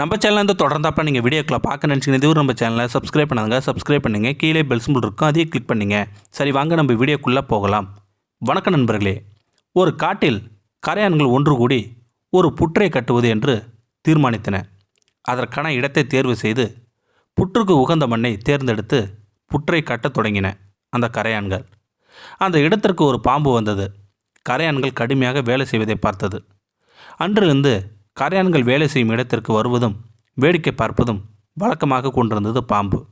நம்ம சேனல் வந்து தொடர்ந்தாப்பா நீங்கள் வீடியோக்களை பார்க்க நினச்சிங்க இதுவும் நம்ம சேனலை சப்ஸ்கிரைப் பண்ணாங்க சப்ஸ்கிரைப் பண்ணுங்கள் கீழே பெல் சிம்பிள் இருக்கும். அதையும் கிளிக் பண்ணுங்கள் சரி வாங்க நம்ம வீடியோக்குள்ளே போகலாம். வணக்கம் நண்பர்களே. ஒரு காட்டில் கரையான்கள் ஒன்று கூடி ஒரு புற்றை கட்டுவது என்று தீர்மானித்தன. அதற்கான இடத்தை தேர்வு செய்து புற்றுக்கு உகந்த மண்ணை தேர்ந்தெடுத்து புற்றை கட்டத் தொடங்கின அந்த கரையான்கள். அந்த இடத்திற்கு ஒரு பாம்பு வந்தது. கரையான்கள் கடுமையாக வேலை செய்வதை பார்த்தது. அன்றிலிருந்து கரையான்கள் வேலை செய்யும் இடத்திற்கு வருவதும் வேடிக்கை பார்ப்பதும் வழக்கமாக கொண்டிருந்தது பாம்பு.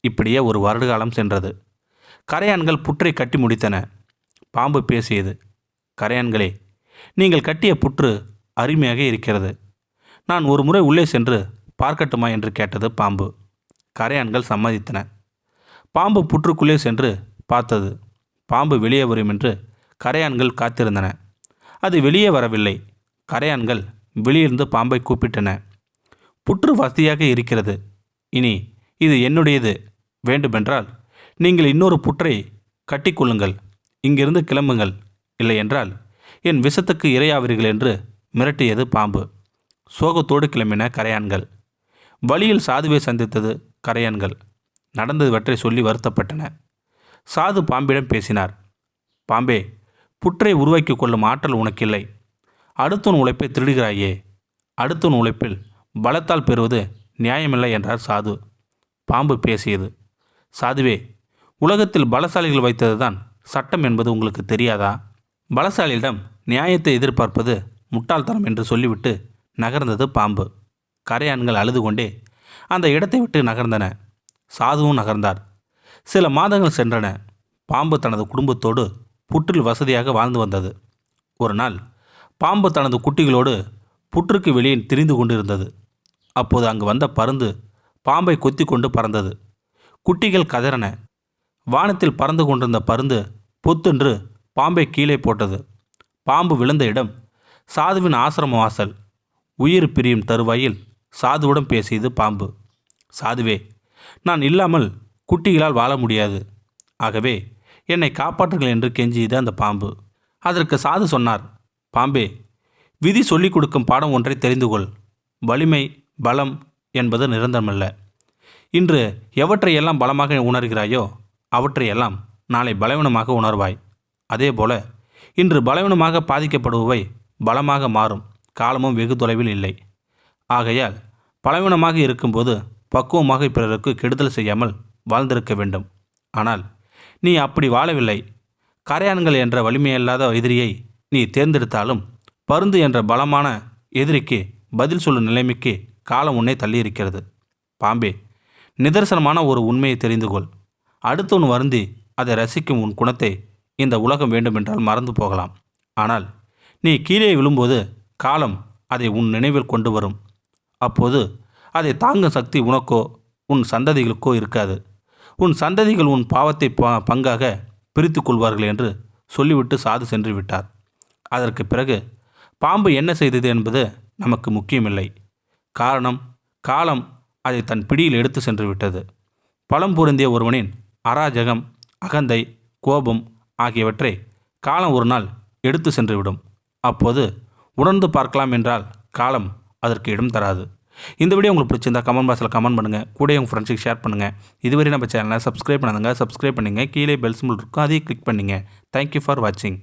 இப்படியே ஒரு வருடகாலம் சென்றது. கரையான்கள் புற்றை கட்டி முடித்தன. பாம்பு பேசியது கரையான்களே நீங்கள் கட்டிய புற்று அருமையாக இருக்கிறது. நான் ஒரு முறை உள்ளே சென்று பார்க்கட்டுமா? என்று கேட்டது பாம்பு. கரையான்கள் சம்மதித்தன. பாம்பு புற்றுக்குள்ளே சென்று பார்த்தது பாம்பு வெளியே வரும் என்று கரையான்கள் காத்திருந்தன. அது வெளியே வரவில்லை. கரையான்கள் வெளியிருந்து பாம்பை கூப்பிட்டன. புற்று வசதியாக இருக்கிறது. இனி இது என்னுடையது? வேண்டுமென்றால் நீங்கள் இன்னொரு புற்றை கட்டிக்கொள்ளுங்கள். இங்கிருந்து கிளம்புங்கள். இல்லையென்றால் என் விஷத்துக்கு இரையாவீர்கள் என்று மிரட்டியது பாம்பு. சோகத்தோடு கிளம்பின கரையான்கள். வழியில் சாதுவை சந்தித்தது கரையான்கள். நடந்ததுவற்றை சொல்லி வருத்தப்பட்டன. சாது பாம்பிடம் பேசினார். பாம்பே புற்றை உருவாக்கிக் கொள்ளும் ஆற்றல் உனக்கில்லை. அடுத்தவன் உழைப்பை திருடுகிறாயே. அடுத்தவன் உழைப்பில் பலத்தால் பெறுவது நியாயமில்லை என்றார் சாது. பாம்பு பேசியது. சாதுவே உலகத்தில் பலசாலிகள் வைத்ததுதான் சட்டம் என்பது உங்களுக்கு தெரியாதா? பலசாலியிடம் நியாயத்தை எதிர்பார்ப்பது முட்டாள்தனம் என்று சொல்லிவிட்டு நகர்ந்தது பாம்பு. கரையான்கள் அழுது கொண்டே அந்த இடத்தை விட்டு நகர்ந்தன. சாதுவும் நகர்ந்தார். சில மாதங்கள் சென்றன. பாம்பு தனது குடும்பத்தோடு புற்றில் வசதியாக வாழ்ந்து வந்தது. ஒரு நாள் பாம்பு தனது குட்டிகளோடு புற்றுக்கு வெளியே திரிந்து கொண்டிருந்தது. அப்போது அங்கு வந்த பருந்து பாம்பை கொத்தி கொண்டு பறந்தது. குட்டிகள் கதறன. வானத்தில் பறந்து கொண்டிருந்த பருந்து பொத்தென்று பாம்பை கீழே போட்டது. பாம்பு விழுந்த இடம் சாதுவின் ஆசிரம வாசல். உயிர் பிரியும் தருவாயில் சாதுவுடன் பேசியது பாம்பு. சாதுவே நான் இல்லாமல் குட்டிகளால் வாழ முடியாது. ஆகவே என்னை காப்பாற்றுங்கள் என்று கெஞ்சியது அந்த பாம்பு. அதற்கு சாது சொன்னார் பாம்பே விதி சொல்லிக் கொடுக்கும் பாடம் ஒன்றை தெரிந்து கொள். வலிமை பலம் என்பது நிரந்தரமல்ல. இன்று எவற்றையெல்லாம் பலமாக உணர்கிறாயோ அவற்றையெல்லாம் நாளை பலவீனமாக உணர்வாய். அதேபோல இன்று பலவீனமாக பாதிக்கப்படுபவை பலமாக மாறும். காலமும் வெகு தொலைவில் இல்லை. ஆகையால் பலவீனமாக இருக்கும்போது பக்குவமாக பிறருக்கு கெடுதல் செய்யாமல் வாழ்ந்திருக்க வேண்டும். ஆனால் நீ அப்படி வாழவில்லை. கரையான்கள் என்ற வலிமையில்லாத எதிரியை நீ தேர்ந்தெடுத்தாலும் பருந்து என்ற பலமான எதிரிக்கு பதில் சொல்லும் நிலைமைக்கு காலம் உன்னை தள்ளியிருக்கிறது. பாம்பே நிதர்சனமான ஒரு உண்மையை தெரிந்து கொள். அடுத்தவன் வருந்தி அதை ரசிக்கும் உன் குணத்தை இந்த உலகம் வேண்டுமென்றால் மறந்து போகலாம். ஆனால் நீ கீழே விழும்போது காலம் அதை உன் நினைவில் கொண்டு வரும். அப்போது அதை தாங்கும் சக்தி உனக்கோ உன் சந்ததிகளுக்கோ இருக்காது. உன் சந்ததிகள் உன் பாவத்தை ப- பங்காக பிரித்து கொள்வார்கள் என்று சொல்லிவிட்டு சாது சென்று விட்டார். அதற்கு பிறகு பாம்பு என்ன செய்தது என்பது நமக்கு முக்கியமில்லை. காரணம் காலம் அதை தன் பிடியில் எடுத்து சென்று விட்டது. பலம் பொருந்திய ஒருவனின் அராஜகம் அகந்தை கோபம் ஆகியவற்றை காலம் ஒரு நாள் எடுத்து சென்றுவிடும் அப்போது உணர்ந்து பார்க்கலாம் என்றால் காலம் அதற்கு இடம் தராது. இந்த வீடியோ உங்களுக்கு பிடிச்சிருந்தா கமெண்ட் பாக்ஸில் கமெண்ட் பண்ணுங்கள் கூட உங்கள் ஃப்ரெண்ட்ஸுக்கு ஷேர் பண்ணுங்கள் இதுவரை நம்ம சேனலை சப்ஸ்கிரைப் பண்ணாதுங்க சப்ஸ்கிரைப் பண்ணுங்கள் கீழே பெல் சிம்பிள் இருக்கும். அதையும் கிளிக் பண்ணுங்கள் தேங்க்யூ ஃபார் வாட்சிங்